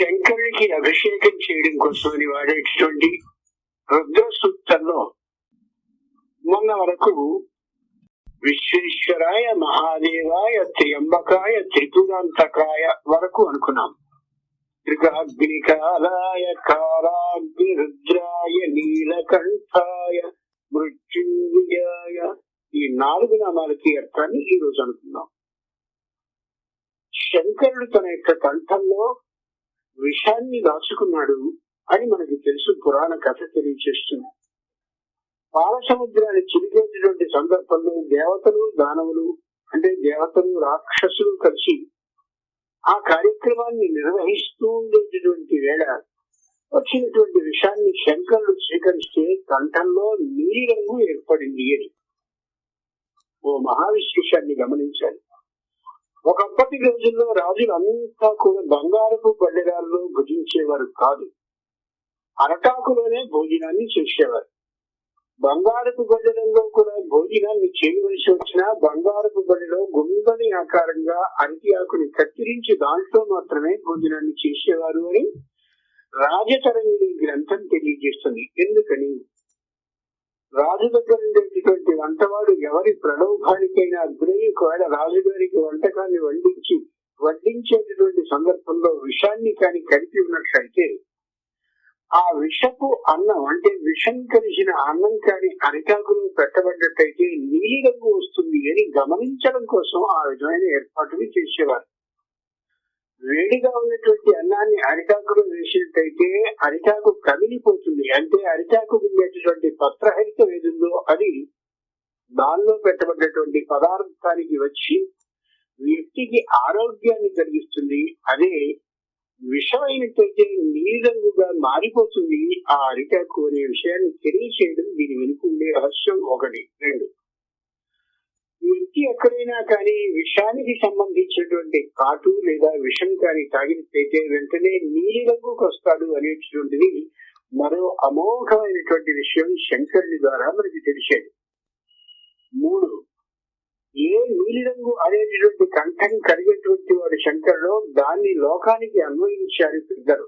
శంకరుడికి అభిషేకం చేయడం కోసమని వాడేటటువంటి రుద్రసూక్తంలో మొన్న వరకు విశ్వేశ్వరాయ మహాదేవాయ త్ర్యంబకాయ త్రిపురాంతకాయ వరకు అనుకున్నాం. త్రికాగ్నికాలాయ కాలాగ్ని రుద్రాయ నీలకంఠాయ మృత్యుంజయాయ ఈ నాలుగు నామాలకి అర్థాన్ని ఈ రోజు అనుకున్నాం. శంకరుడు తన యొక్క కంఠంలో విషాన్ని దాచుకున్నాడు అని మనకి తెలుసు పురాణ కథ తెలియచేస్తుంది పాల సముద్రాన్ని చిరిగేటటువంటి సందర్భంలో దేవతలు దానవులు అంటే దేవతలు రాక్షసులు కలిసి ఆ కార్యక్రమాన్ని నిర్వహిస్తూ ఉండేటటువంటి వేళ వచ్చినటువంటి విషయాన్ని శంకరుడు స్వీకరిస్తే కంఠంలో నీలి రంగు ఏర్పడింది అని. ఓ మహావిశేషాన్ని గమనించాలి. ఒకప్పటి రోజుల్లో రాజులు అంతా కూడా బంగారపు పల్లెరాల్లో భుజించేవారు కాదు. అరటాకులోనే భోజనాన్ని చేసేవారు. బంగారపు గడ్డలలో కూడా భోజనాన్ని చేయవలసి వచ్చినా బంగారపు గడ్డలో గుండని ఆకారంగా అరటి ఆకుని కత్తిరించి దాంట్లో మాత్రమే భోజనాన్ని చేసేవారు అని రాజతరంగిణి గ్రంథం తెలియజేస్తుంది. ఎందుకని? రాజు దగ్గర ఉండేటటువంటి వంటవాడు ఎవరి ప్రలోభానికైనా గురై ఒకవేళ రాజుగారికి వంటకాన్ని వండించి వడ్డించేటటువంటి సందర్భంలో విషాన్ని కాని కలిపి ఉన్నట్లయితే ఆ విషపు అన్నం అంటే విషం కలిసిన అన్నం కాని అరిటాకులో పెట్టబడ్డట్టయితే నీలి రంగు వస్తుంది అని గమనించడం కోసం ఆ విధమైన ఏర్పాటుని చేసేవారు. వేడిగా ఉన్నటువంటి అన్నాన్ని అరిటాకులో వేసినట్టయితే అరిటాకు కమిలిపోతుంది. అంటే అరిటాకు ఉండేటటువంటి పత్రహరితం ఏదుందో అది దానిలో పెట్టబడ్డటువంటి పదార్థానికి వచ్చి వ్యక్తికి ఆరోగ్యాన్ని కలిగిస్తుంది. అదే విషమైనట్టయితే నీరంగుగా మారిపోతుంది ఆ అరిటాకు అనే విషయాన్ని తెలియచేయడం దీని వెనుకుండే రహస్యం ఒకటి. రెండు. వ్యక్తి ఎక్కడైనా కానీ విషానికి సంబంధించినటువంటి కాటు లేదా విషం కానీ తాగినట్టయితే వెంటనే నీలిరంగుకు వస్తాడు అనేటటువంటిది మరో అమోఘమైనటువంటి విషయం శంకరుని ద్వారా మనకి తెలిసేది. మూడు ఏ నీలిరంగు అనేటటువంటి కంఠం కలిగేటువంటి వాడు శంకరుడు దాన్ని లోకానికి అన్వయించారు పెద్దలు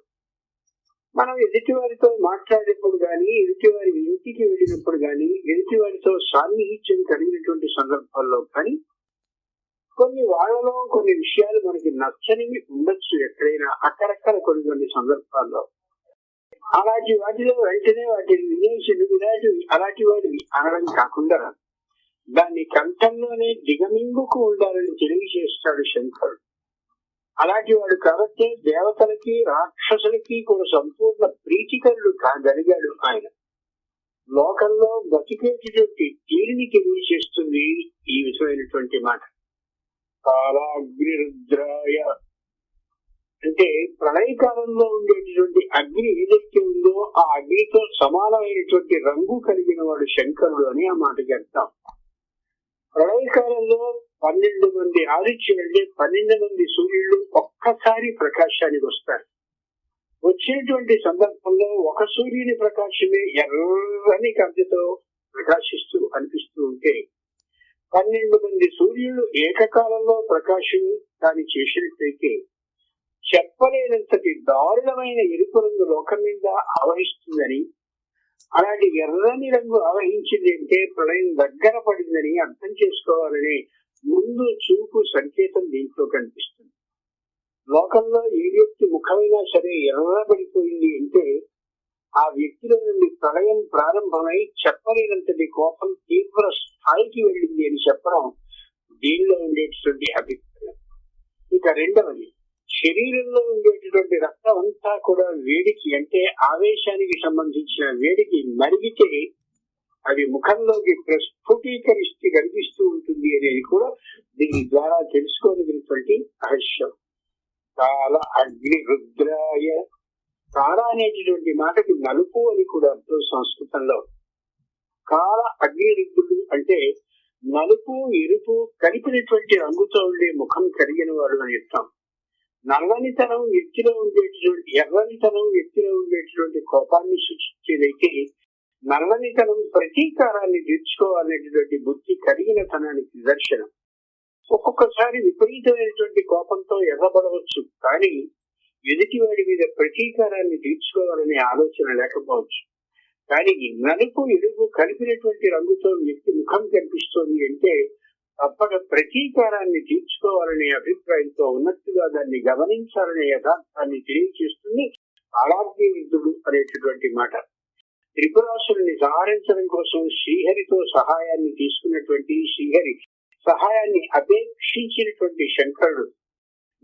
మనం ఎదుటివారితో మాట్లాడినప్పుడు మాట్లాడేప్పుడు గాని ఎదుటివారి ఇంటికి వెళ్ళినప్పుడు గాని ఎదుటివారితో సాన్నిహిత్యం కలిగినటువంటి సందర్భాల్లో కానీ కొన్ని వాళ్ళలో కొన్ని విషయాలు మనకి నచ్చనివి ఉండొచ్చు ఎక్కడైనా అక్కడక్కడ కొన్ని కొన్ని సందర్భాల్లో. అలాంటి వాటిలో వెంటనే వాటిని వినేసి ఇలాంటి అలాంటి వాటిని అనడం కాకుండా దాన్ని కంఠంలోనే దిగమింగుకు ఉండాలని తెలియజేస్తాడు శంకరుడు. అలాంటి వాడు కాబట్టి దేవతలకి రాక్షసులకి కూడా సంపూర్ణ ప్రీతికరుడు కాగలిగాడు ఆయన. లోకంలో బతికేటటువంటి తీరిని తెలియజేస్తుంది ఈ విధమైనటువంటి మాట. కాలాగ్నిరుద్రాయ. అంటే ప్రళయకాలంలో ఉండేటటువంటి అగ్ని ఏదైతే ఉందో ఆ అగ్నితో సమానమైనటువంటి రంగు కలిగిన వాడు శంకరుడు అని ఆ మాటకి అర్థం ప్రళయకాలంలో పన్నెండు మంది ఆదిత్యులు అంటే పన్నెండు మంది సూర్యుడు ఒక్కసారి ప్రకాశానికి వస్తారు. వచ్చినటువంటి సందర్భంలో ఒక సూర్యుని ప్రకాశమే ఎర్రని కవితతో ప్రకాశిస్తూ అనిపిస్తూ ఉంటే పన్నెండు మంది సూర్యులు ఏకకాలంలో ప్రకాశం దాన్ని చేసినట్లయితే చెప్పలేనంతటి దారుణమైన ఎరుపు రంగు లోకం మీద ఆవహిస్తుందని అలాంటి ఎర్రని రంగు ఆవహించింది అంటే ప్రళయం దగ్గర పడిందని అర్థం చేసుకోవాలని ముందు చూపు సంకేతం దీంట్లో కనిపిస్తుంది. లోకంలో ఏ వ్యక్తి ముఖమైనా సరే ఎర్రబడిపోయింది అంటే ఆ వ్యక్తిలో నుండి ప్రళయం ప్రారంభమై చెప్పలేనంతటి కోపం తీవ్ర స్థాయికి వెళ్ళింది అని చెప్పడం దీనిలో ఉండేటటువంటి అభిప్రాయం. ఇక రెండవది శరీరంలో ఉండేటటువంటి రక్తం అంతా కూడా వేడికి అంటే ఆవేశానికి సంబంధించిన వేడికి మరిగితే అది ముఖంలోకి ప్రస్ఫుటీకరిస్తే కనిపిస్తూ ఉంటుంది అనేది కూడా దీని ద్వారా తెలుసుకోదగినటువంటి రహస్యం. కాల అగ్ని రుద్రాయ కాల అనేటటువంటి మాటకి నలుపు అని కూడా అర్థం సంస్కృతంలో కాల అగ్ని రుద్రుడు అంటే నలుపు ఎరుపు కలిపినటువంటి రంగుతో ఉండే ముఖం కలిగిన వాడు అని చెప్తాం. నల్లనితనం వ్యక్తిలో ఉండేటటువంటి ఎర్రనితనం వ్యక్తిలో ఉండేటటువంటి కోపాన్ని సూచించేదైతే నల్లనితనం ప్రతీకారాన్ని తీర్చుకోవాలనేటటువంటి బుద్ధి కలిగిన తనానికి నిదర్శనం ఒక్కొక్కసారి విపరీతమైనటువంటి కోపంతో ఎర్రబడవచ్చు కానీ ఎదుటివాడి మీద ప్రతీకారాన్ని తీర్చుకోవాలనే ఆలోచన లేకపోవచ్చు. కానీ నలుపు ఎరుపు కలిపినటువంటి రంగుతో వ్యక్తి ముఖం కనిపిస్తోంది అంటే తప్పక ప్రతీకారాన్ని తీర్చుకోవాలనే అభిప్రాయంతో ఉన్నట్టుగా దాన్ని గమనించాలనే యథార్థాన్ని తెలియజేస్తుంది కాళాగ్నిరుద్ధుడు అనేటటువంటి మాట. త్రిపురాసురుని సంహరించడం కోసం శ్రీహరితో సహాయాన్ని తీసుకున్నటువంటి శ్రీహరి సహాయాన్ని అపేక్షించినటువంటి శంకరుడు.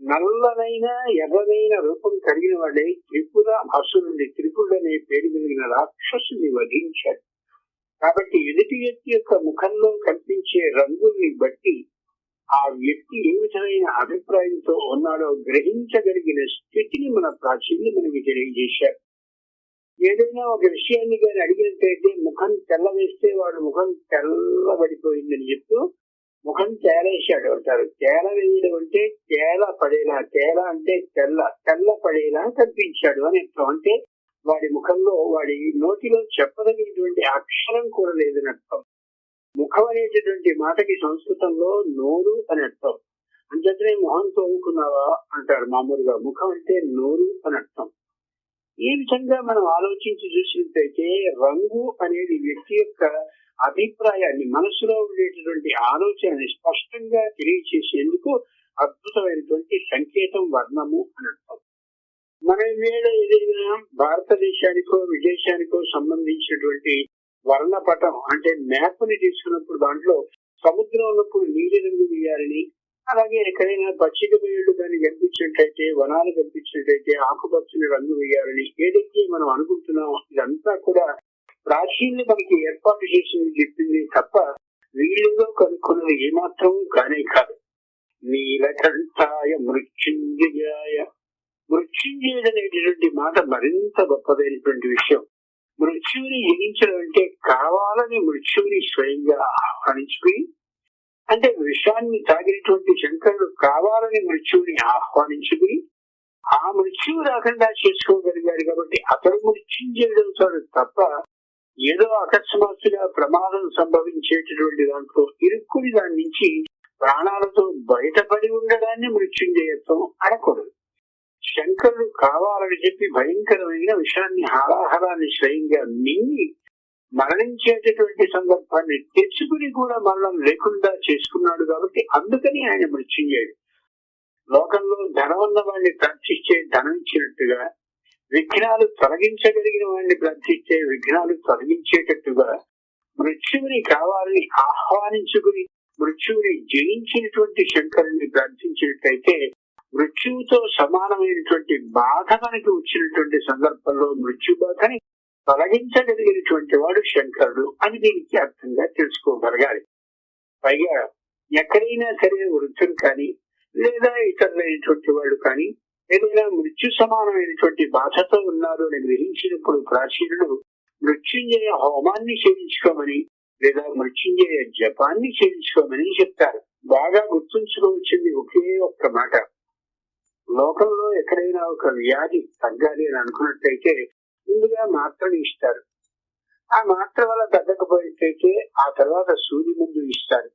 నల్లనైన ఎర్రనైన రూపం కలిగిన వాడే త్రిపుర అసురుణ్ణి త్రిపురుడు అనే పేరు కలిగిన రాక్షసుని వధించాడు. కాబట్టి ఎదుటి వ్యక్తి యొక్క ముఖంలో కనిపించే రంగుల్ని బట్టి ఆ వ్యక్తి ఏ విధమైన అభిప్రాయంతో ఉన్నాడో గ్రహించగలిగిన స్థితిని మన ప్రాచీన మనకి తెలియజేశారు. ఏదైనా ఒక విషయాన్ని కానీ అడిగినట్టయితే ముఖం తెల్ల వేస్తే వాడు ముఖం తెల్లబడిపోయిందని చెప్తూ ముఖం తేలేశాడు అంటారు. తేల వేయడం అంటే తేల పడేలా తేల అంటే తెల్ల తెల్ల పడేలా కనిపించాడు అని అర్థం. అంటే వాడి ముఖంలో వాడి నోటిలో చెప్పదగినటువంటి అక్షరం కూడా లేదని అర్థం. ముఖం అనేటటువంటి మాటకి సంస్కృతంలో నోరు అని అర్థం. అంతటే మొహం తోముకున్నావా? అంటారు మామూలుగా. ముఖం అంటే నోరు అని అర్థం. ఈ విధంగా మనం ఆలోచించి చూసినట్టయితే రంగు అనేది వ్యక్తి యొక్క అభిప్రాయాన్ని మనసులో ఉండేటటువంటి ఆలోచనని స్పష్టంగా తెలియచేసేందుకు అద్భుతమైనటువంటి సంకేతం వర్ణము అని అంటాం మన వేళ ఏదైనా భారతదేశానికో విదేశానికో సంబంధించినటువంటి వర్ణపటం అంటే మ్యాప్ని తీసుకున్నప్పుడు దాంట్లో సముద్రం ఉన్నప్పుడు నీలి రంగు వేయాలని అలాగే ఎక్కడైనా పచ్చిక బయళ్ళు దాన్ని కనిపించినట్టయితే వనాలు కనిపించినట్టయితే ఆకుపచ్చని రంగు వేయాలని ఏదైతే మనం అనుకుంటున్నామో ఇదంతా కూడా ప్రాచీన్య మనకి ఏర్పాటు చేసింది చెప్పింది తప్ప వీళ్ళలో కనుక్కున్నది ఏమాత్రం కానే కాదు. నీలకంఠాయ మృత్యుంజయాయ. మృత్యుంజయుడు అనేటటువంటి మాట మరింత గొప్పదైనటువంటి విషయం. మృత్యువుని జయించడం అంటే కావాలని మృత్యువుని స్వయంగా ఆహ్వానించుకుని అంటే విషాన్ని తాగినటువంటి శంకరుడు కావాలని మృత్యువుని ఆహ్వానించుకుని ఆ మృత్యువు రాకుండా చేసుకోగలిగారు కాబట్టి అతడు మృత్యుంజయుడవుతాడు తప్ప ఏదో అకస్మాత్తుగా ప్రమాదం సంభవించేటటువంటి దాంట్లో ఇరుక్కుని దాని నుంచి ప్రాణాలతో బయటపడి ఉండడాన్ని మృత్యుంజయత్వం అనకూడదు. శంకరుడు కావాలని చెప్పి భయంకరమైన విషయాన్ని హాలాహలాన్ని స్వయంగా మింగి మరణించేటటువంటి సందర్భాన్ని తెచ్చుకుని కూడా మరణం లేకుండా చేసుకున్నాడు కాబట్టి అందుకని ఆయన మృత్యుంజయుడు. లోకంలో ధనం ఉన్న వాడిని ప్రార్థిస్తే ధనం ఇచ్చినట్టుగా విఘ్నాలు తొలగించగలిగిన వాడిని ప్రార్థిస్తే విఘ్నాలు తొలగించేటట్టుగా మృత్యువుని కావాలని ఆహ్వానించుకుని మృత్యువుని జయించినటువంటి శంకరుని ప్రార్థించినట్టయితే మృత్యువుతో సమానమైనటువంటి బాధ మనకి వచ్చినటువంటి సందర్భంలో మృత్యు బాధని తొలగించగలిగినటువంటి వాడు శంకరుడు అని దీనికి అర్థంగా తెలుసుకోగలగాలి. పైగా ఎక్కడైనా సరే వృద్ధులు కానీ లేదా ఇతరులైనటువంటి వాళ్ళు కానీ ఏదైనా మృత్యు సమానమైనటువంటి బాధతో ఉన్నారు అని గ్రహించినప్పుడు ప్రాచీనులు మృత్యుంజయ హోమాన్ని చేయించుకోమని లేదా మృత్యుంజయ జపాన్ని చేయించుకోమని చెప్తారు. బాగా గుర్తుంచుకోవచ్చింది ఒకే ఒక్క మాట. లోకంలో ఎక్కడైనా ఒక వ్యాధి తగ్గాలి అని అనుకున్నట్టయితే ముందుగా మాత్రలు ఇస్తారు. ఆ మాత్ర వల్ల తగ్గకపోయినట్టయితే ఆ తర్వాత సూది ముందు ఇస్తారు.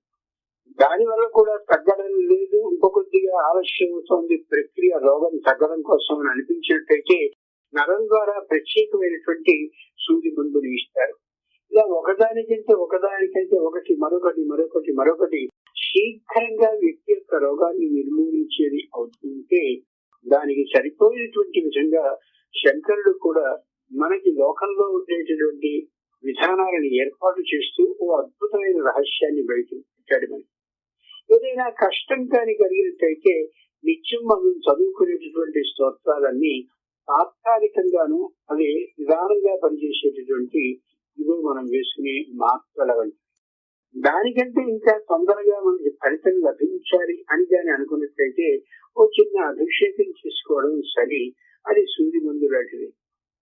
దాని వల్ల కూడా తగ్గడం లేదు. ఇంకొకొద్దిగా ఆలస్యం అవుతోంది. ప్రక్రియ రోగం తగ్గడం కోసం అని అనిపించినట్టయితే నరం ద్వారా ప్రత్యేకమైనటువంటి సూది మందులు ఇస్తారు. ఇలా ఒకదానికంటే ఒకదానికంటే ఒకటి మరొకటి మరొకటి మరొకటి శీఘ్రంగా వ్యక్తి యొక్క రోగాన్ని నిర్మూలించేది అవుతుంటే దానికి సరిపోయేటువంటి విధంగా శంకరుడు కూడా మనకి లోకంలో ఉండేటటువంటి విధానాలను ఏర్పాటు చేస్తూ ఓ అద్భుతమైన రహస్యాన్ని బయట పెట్టాడు మనకి. ఏదైనా కష్టం కానీ కలిగినట్టయితే నిత్యం మనం చదువుకునేటటువంటి స్తోత్రాలన్నీ తాత్కాలికంగాను అవి నిదానంగా పనిచేసేటటువంటి ఇదిగో మనం వేసుకునే మాత్రల వంటి. దానికంటే ఇంకా తొందరగా మనకి ఫలితం లభించాలి అని కానీ అనుకున్నట్లయితే ఓ చిన్న అభిషేకం చేసుకోవడం సరి. అది సూర్యమందు లాంటిది.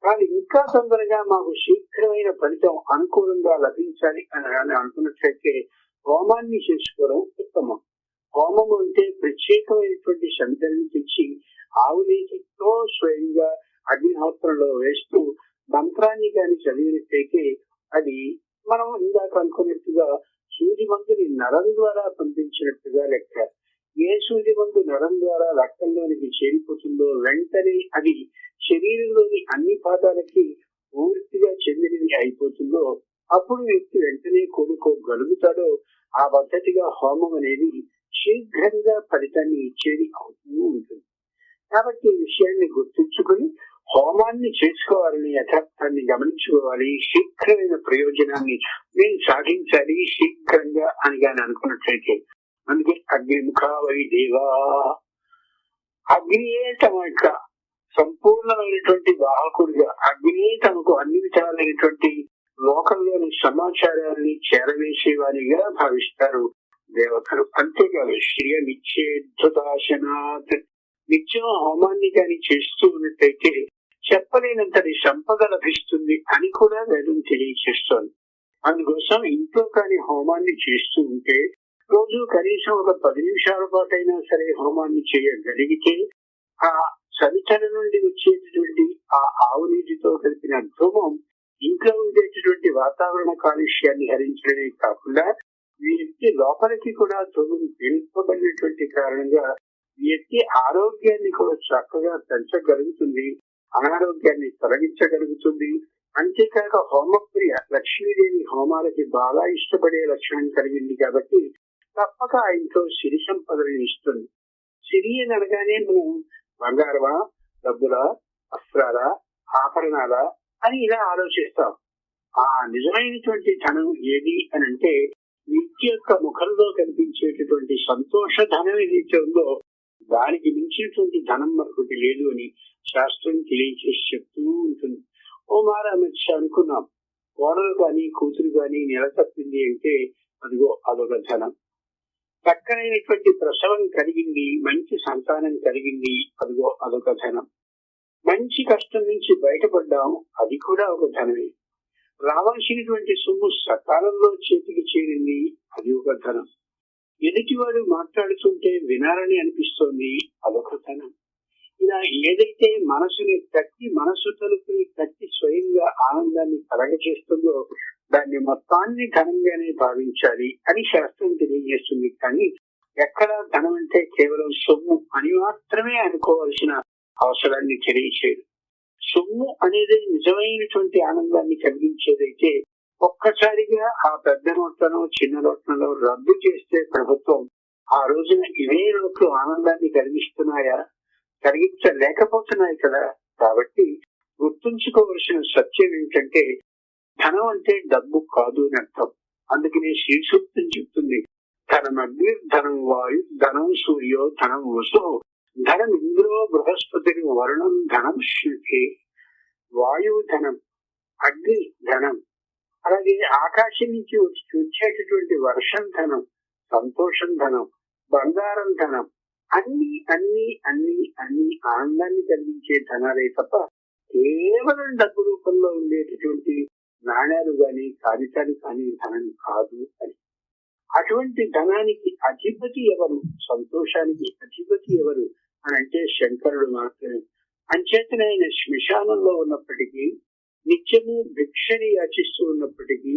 కానీ ఇంకా తొందరగా మాకు శీఘ్రమైన ఫలితం అనుకూలంగా లభించాలి అని అనుకున్నట్లయితే హోమాన్ని చేసుకోవడం ఉత్తమం. హోమం అంటే ప్రత్యేకమైనటువంటి శబ్దాన్ని తెచ్చి ఆవు నీటితో స్వయంగా అగ్నిహోత్రంలో వేస్తూ మంత్రాన్ని కానీ చదివినట్టయితే అది మనం ఇందాక అనుకున్నట్టుగా సూర్యమంతుని నరం ద్వారా పంపించినట్టుగా లెక్క. ఏ సూర్య నరం ద్వారా రక్తంలోనికి చేరిపోతుందో వెంటనే అది శరీరంలోని అన్ని పాదాలకి పూర్తిగా చెందినవి అయిపోతుందో అప్పుడు వ్యక్తి వెంటనే కోలుకోగలుగుతాడో ఆ పద్ధతిగా హోమం అనేది శీఘ్రంగా ఫలితాన్ని ఇచ్చేది అవుతూ ఉంటుంది. కాబట్టి ఈ విషయాన్ని గుర్తుంచుకుని హోమాన్ని చేసుకోవాలని యథార్థాన్ని గమనించుకోవాలి శీఘ్రమైన ప్రయోజనాన్ని నేను సాధించాలి శీఘ్రంగా అని కానీ అనుకున్నట్లయితే. అందుకే అగ్నిముఖావై దేవా. అగ్నియే తమ యొక్క సంపూర్ణమైనటువంటి వాహకుడిగా అగ్ని తనకు అన్ని విధాలైనటువంటి లోకంలోని సమాచారాన్ని చేరవేసేవారిగా భావిస్తారు. దేవతలు అంతేకాదు శ్రియమిచ్చేద్భుతాశనాత్ నిత్యం హోమాన్ని కానీ చేస్తూ ఉన్నట్టయితే చెప్పలేనంతటి సంపద లభిస్తుంది అని కూడా వేదం తెలియచేస్తోంది అందుకోసం ఇంట్లో కాని హోమాన్ని చేస్తూ ఉంటే రోజు కనీసం ఒక పది నిమిషాల పాటైనా సరే హోమాన్ని చేయగలిగితే ఆ సవితల నుండి వచ్చేటటువంటి ఆ ఆవు నీటితో కలిపిన ధూమం ఇంట్లో ఉండేటటువంటి వాతావరణ కాలుష్యాన్ని హరించడమే కాకుండా వ్యక్తి లోపలికి కూడా ధూమం పీల్పబడినటువంటి కారణంగా వ్యక్తి ఆరోగ్యాన్ని కూడా చక్కగా పెంచగలుగుతుంది అనారోగ్యాన్ని తొలగించగలుగుతుంది. అంతేకాక హోమప్రియ లక్ష్మీదేవి హోమాలకి బాగా ఇష్టపడే లక్షణం కలిగింది కాబట్టి తప్పక ఆ ఇంట్లో సిరి సంపదలు ఇస్తుంది. సిరి అని అనగానే మనం బంగారమా డబ్బులా వస్త్రాలా ఆభరణాలా అని ఇలా ఆలోచిస్తాం. ఆ నిజమైనటువంటి ధనం ఏది అని అంటే విద్య యొక్క ముఖంలో కనిపించేటటువంటి సంతోష ధనం ఏదైతే ఉందో దానికి మించినటువంటి ధనం మరొకటి లేదు అని శాస్త్రం తెలియచేసి చెప్తూ ఉంటుంది. ఓ మారామచ్చ అనుకున్నాం. కోడలు కానీ కూతురు కానీ నిలతప్పింది అంటే అదిగో అదొక ధనం. చక్కనైనటువంటి ప్రసవం కలిగింది మంచి సంతానం కలిగింది అదిగో అదొక ధనం. మంచి కష్టం నుంచి బయటపడ్డాం అది కూడా ఒక ధనమే. రావాల్సినటువంటి సొమ్ము సకాలంలో చేతికి చేరింది అది ఒక ధనం. ఎదుటివాడు మాట్లాడుతుంటే వినాలని అనిపిస్తోంది అదొక ధనం. ఇలా ఏదైతే మనసుని కట్టి మనసు తలుపుని కట్టి స్వయంగా ఆనందాన్ని కలగచేస్తుందో దాన్ని మొత్తాన్ని ధనంగానే భావించాలి అని శాస్త్రం తెలియజేస్తుంది. కానీ ఎక్కడ ధనం అంటే కేవలం సొమ్ము అని మాత్రమే అనుకోవాల్సిన అవసరాన్ని తెలియచేయదు. సొమ్ము అనేది నిజమైనటువంటి ఆనందాన్ని కలిగించేదైతే ఒక్కసారిగా ఆ పెద్ద నోట్లను చిన్న నోట్లను రద్దు చేస్తే ప్రభుత్వం ఆ రోజున ఇవే నోట్లు ఆనందాన్ని కలిగిస్తున్నాయా? కలిగించలేకపోతున్నాయి కదా. కాబట్టి గుర్తుంచుకోవలసిన సత్యం ఏంటంటే ధనం అంటే డబ్బు కాదు అని అర్థం. అందుకనే శ్రీసూక్తం చెప్తుంది ధనం అగ్ని ధనం వాయు ధనం సూర్యో ధనం వసు ధనం ఇంద్రో బృహస్పతి వరుణం ధనం శుద్ధి వాయువు ధనం అగ్ని ధనం అలాగే ఆకాశం నుంచి వచ్చి వచ్చేటటువంటి వర్షం ధనం సంతోషం ధనం బంగారం ధనం అన్ని అన్ని అన్ని అన్ని ఆనందాన్ని కలిగించే ధనాలే తప్ప కేవలం డబ్బు రూపంలో ఉండేటటువంటి నాణ్యాలు గాని కాగితాలు కానీ ధనం కాదు అని. అటువంటి ధనానికి అధిపతి ఎవరు? సంతోషానికి అధిపతి ఎవరు? అని అంటే శంకరుడు మాత్రమే. అంచేతన ఆయన శ్మశానంలో ఉన్నప్పటికీ నిత్యము భిక్షని యాచిస్తూ ఉన్నప్పటికీ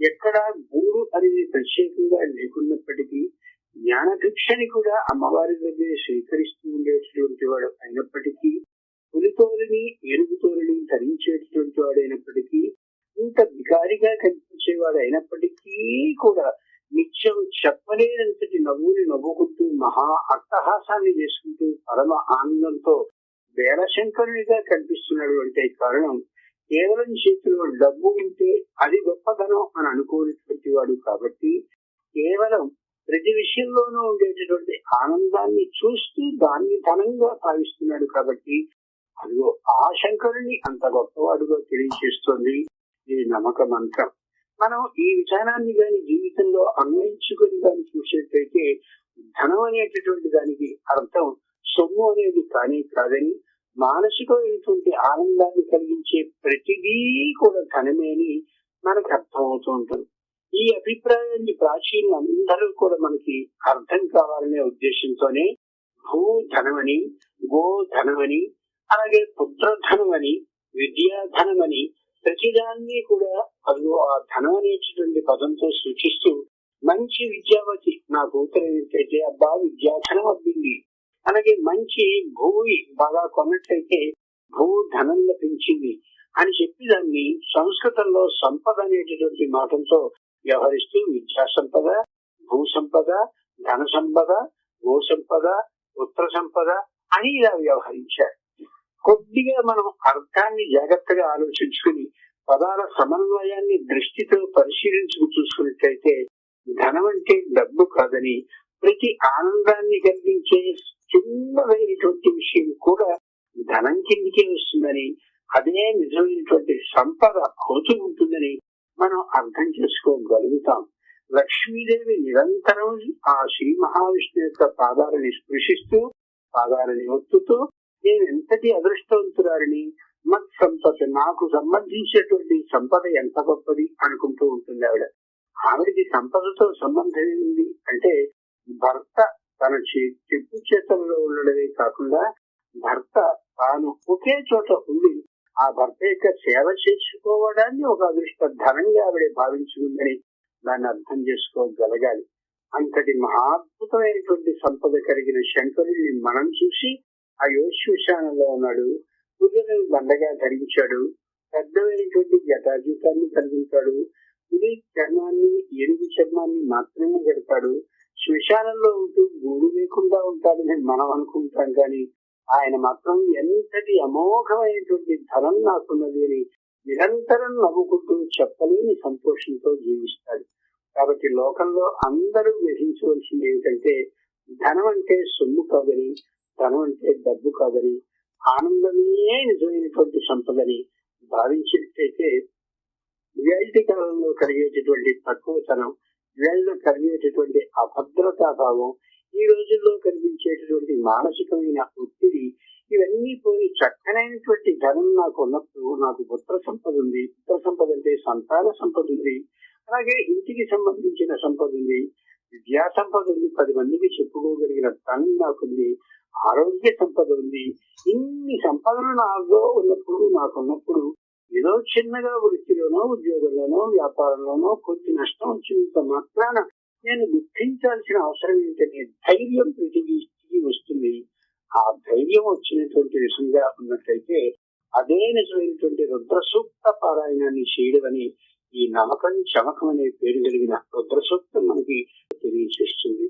ఎక్కడా గూడు అనేది ప్రత్యేకంగా లేకున్నప్పటికీ జ్ఞాన భిక్షని కూడా అమ్మవారి దగ్గర స్వీకరిస్తూ ఉండేటటువంటి వాడు అయినప్పటికీ పులితోలిని ఏనుగుతోలిని ధరించేటటువంటి వాడు అయినప్పటికీ ఇంత వికారిగా కనిపించేవాడు అయినప్పటికీ కూడా నిత్యం చెప్పలేనంతటి నవ్వుని నవ్వుకుంటూ మహా అట్టహాసాన్ని చేసుకుంటూ పరమ ఆనందంతో వేలశంకరునిగా కనిపిస్తున్నాడు అంటే కారణం కేవలం చేతిలో డబ్బు ఉంటే అది గొప్పదనం అని అనుకోనటువంటి వాడు కాబట్టి కేవలం ప్రతి విషయంలోనూ ఉండేటటువంటి ఆనందాన్ని చూస్తూ దాన్ని ధనంగా భావిస్తున్నాడు కాబట్టి అదిగో ఆ శంకరుణ్ణి అంత గొప్పవాడుగా తెలియజేస్తోంది ఇది నమ్మక మంత్రం. మనం ఈ విధానాన్ని గాని జీవితంలో అన్వయించుకొని దాన్ని చూసేటైతే ధనం అనేటటువంటి దానికి అర్థం సొమ్ము అనేది కానీ కాదని మానసికమైనటువంటి ఆనందాన్ని కలిగించే ప్రతిదీ కూడా ధనమే అని మనకు అర్థం అవుతూ ఉంటుంది. ఈ అభిప్రాయాన్ని ప్రాచీన అందరూ కూడా మనకి అర్థం కావాలనే ఉద్దేశంతోనే భూ ధనమని గో ధనమని అలాగే పుత్ర ధనమని ప్రతిదాన్ని కూడా అదిగో ఆ ధనం అనేటటువంటి పదంతో సూచిస్తూ మంచి విద్యావతి నా కూతురు అబ్బా విద్యాధనం అబ్బింది. అలాగే మంచి భూమి బాగా కొన్నట్లయితే భూ ధనం లభించింది అని చెప్పి దాన్ని సంస్కృతంలో సంపద అనేటటువంటి మాటలతో వ్యవహరిస్తూ విద్యా సంపద భూ సంపద ధన సంపద గో సంపద పుత్ర సంపద అని ఇలా వ్యవహరించారు. కొద్దిగా మనం అర్థాన్ని జాగ్రత్తగా ఆలోచించుకుని పదాల సమన్వయాన్ని దృష్టితో పరిశీలించుకు చూసుకున్నట్లయితే ధనం అంటే డబ్బు కాదని ప్రతి ఆనందాన్ని కలిగించే చిన్నదైనటువంటి విషయం కూడా ధనం కిందికే వస్తుందని అదే నిజమైనటువంటి సంపద అవుతూ ఉంటుందని మనం అర్థం చేసుకోగలుగుతాం. లక్ష్మీదేవి నిరంతరం ఆ శ్రీ మహావిష్ణు యొక్క పాదాలని స్పృశిస్తూ పాదాలని ఒత్తుతూ నేను ఎంతటి అదృష్టవంతురాలని మత్ సంపద నాకు సంబంధించేటువంటి సంపద ఎంత గొప్పది అనుకుంటూ ఉంటుంది ఆవిడ. ఆవిడకి సంపదతో సంబంధం ఏంది అంటే భర్త తన చెప్పు చేతల్లో ఉండడమే కాకుండా భర్త తాను ఒకే చోట ఉండి ఆ భర్త యొక్క సేవ చేసుకోవడాన్ని ఒక అదృష్ట ధనంగా ఆవిడ భావించుకుందని దాన్ని అర్థం చేసుకోగలగాలి. అంతటి మహాద్భుతమైనటువంటి సంపద కలిగిన శంకరుడిని మనం చూసి ఆ యోశ్వశానంలో ఉన్నాడు. పుర్రెను దండగా ధరించాడు. పెద్దమైనటువంటి జటాజీతాన్ని కలిగించాడు. ఇది చర్మాన్ని ఏనుగు చర్మాన్ని మాత్రమే పెడతాడు శ్మశానంలో ఉంటూ గూడు లేకుండా ఉంటాడని మనం అనుకుంటాం కానీ ఆయన మాత్రం ఎంతటి అమోఘమైనటువంటి ధనం నాకున్నది అని నిరంతరం నవ్వుకుంటూ చెప్పలేని సంతోషంతో జీవిస్తాడు. కాబట్టి లోకంలో అందరూ గ్రహించవలసింది ఏమిటంటే ధనం అంటే సొమ్ము కాదని ధనం అంటే డబ్బు కాదని ఆనందమే నిజమైనటువంటి సంపదని భావించినట్లయితే రియాలిటీ కాలంలో కలిగేటటువంటి తక్కువతనం వీళ్ళలో కలిగేటటువంటి అభద్రతా భావం ఈ రోజుల్లో కనిపించేటటువంటి మానసికమైన ఒత్తిడి ఇవన్నీ పోయి చక్కనైనటువంటి ధనం నాకు ఉన్నప్పుడు నాకు పుత్ర సంపద ఉంది. పుత్ర సంపద అంటే సంతాన సంపద ఉంది. అలాగే ఇంటికి సంబంధించిన సంపద ఉంది. విద్యా సంపద ఉంది. పది మందికి చెప్పుకోగలిగిన ధనం నాకుంది ఆరోగ్య సంపద ఉంది. ఇన్ని సంపదలు నాలో ఉన్నప్పుడు నాకున్నప్పుడు ఏదో చిన్నగా వృత్తిలోనో ఉద్యోగంలోనో వ్యాపారంలోనో కొద్ది నష్టం వచ్చినంత మాత్రాన నేను దుఃఖించాల్సిన అవసరం ఏంటనే ధైర్యం ప్రతికి వస్తుంది. ఆ ధైర్యం వచ్చినటువంటి విషయంగా ఉన్నట్లయితే అదే నిజమైనటువంటి రుద్రసూక్త పారాయణాన్ని చేయడం అని ఈ నమ్మకం చమకం అనే పేరు కలిగిన రుద్రసూక్తం మనకి తెలియజేస్తుంది.